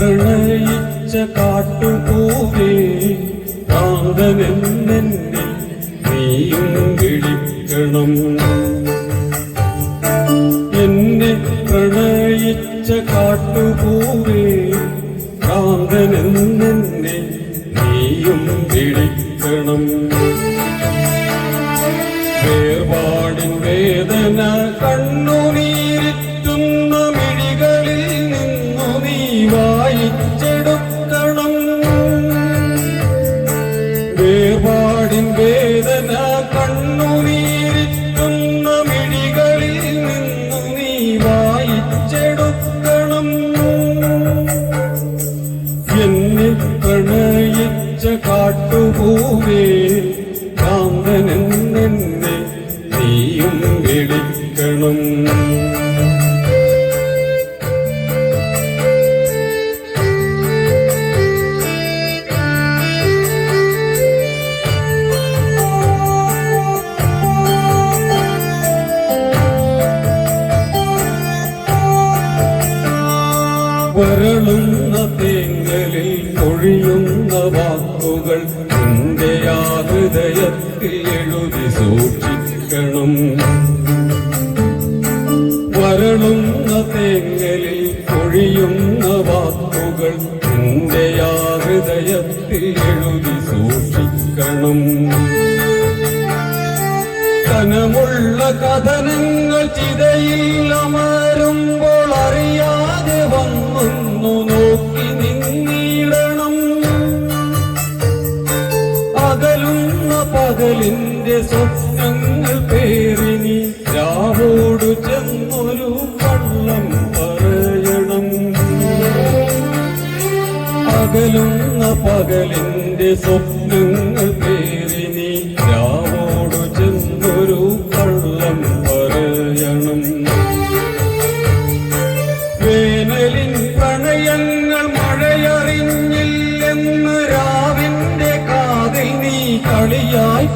പ്രണയിച്ച കാട്ടുപോവേ കാന്തനെന്നെ നീയും വിളിക്കണം. എന്നെ പ്രണയിച്ച കാട്ടുപോവേ കാന്തനെന്നെ നീയും വിളിക്കണം. വേർപാടിൻ വേദന വേർപാടിൻ വേദന കണ്ണുനീരിറ്റുന്ന മിഴികളിൽ നിന്നു നീ വായിച്ചെടുക്കണം. എന്നെ പ്രണയിച്ച കാട്ടുപൂവേ കാന്തനെന്നെ നീയും വിളിക്കണം. വരളുന്ന തേങ്ങലിൽ ഒഴിയുന്ന വാക്കുകൾ നിന്റെ ആ ഹൃദയത്തിൽ എഴുതി സൂക്ഷിക്കണം. വരളുന്ന തേങ്ങലിൽ ഒഴിയുന്ന വാക്കുകൾ നിന്റെ ആ ഹൃദയത്തിൽ എഴുതി സൂക്ഷിക്കണം. കനമുള്ള കഥനങ്ങൾ ചിതയിൽ പകലിന്റെ സ്വപ്നങ്ങൾ പേരിനി രാവോടു ചെന്നൊരു കള്ളം പറയണം. പകലുന്ന പകലിന്റെ സ്വപ്നങ്ങൾ പേരിനി നീ കളിയായി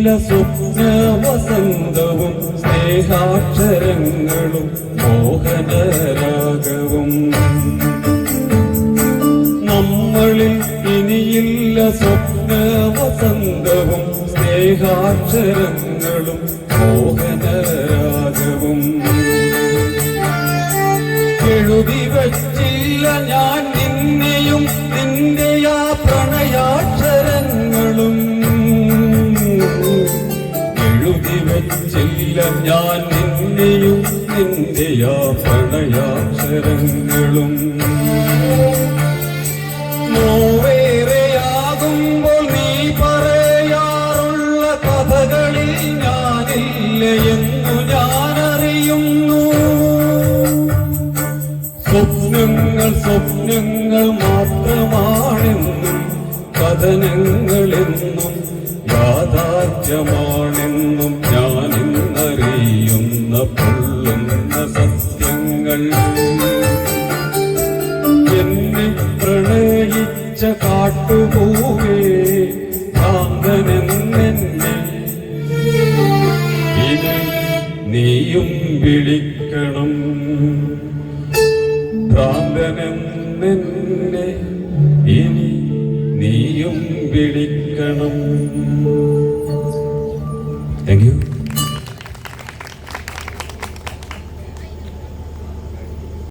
ഇനിയില്ല സ്വപ്ന വസന്തവും സ്നേഹാക്ഷരങ്ങളും മോഹനരാഗവും. നമ്മളിൽ ഇനിയില്ല സ്വപ്ന വസന്തവും സ്നേഹാക്ഷരങ്ങളും മോഹനരാഗവും. എഴുതി വച്ചില്ല ഞാൻ നിന്നെയും നിന്റെ വച്ചില്ല ഞാൻ നിന്നെയും നിന്റെ ആ പ്രണയാക്ഷരങ്ങളും. നോവേറെയാകുമ്പോൾ നീ പറയാറുള്ള കഥകളിൽ ഞാനില്ല എന്നു ഞാനറിയുന്നു. സ്വപ്നങ്ങൾ സ്വപ്നങ്ങൾ മാത്രമാണെന്നും കഥനങ്ങളെന്നും യാഥാർത്ഥ്യമാണെന്നും ഞാനിന്നറിയുന്ന പൊള്ളുന്ന സത്യങ്ങൾ. എന്നെ പ്രണയിച്ച കാട്ടുപോകേ കാന്തനെന്നെ ഇത് നീയും വിളിക്കണം. ഭ്രാന്തനെന്നെ പിടിക്കണം. Thank you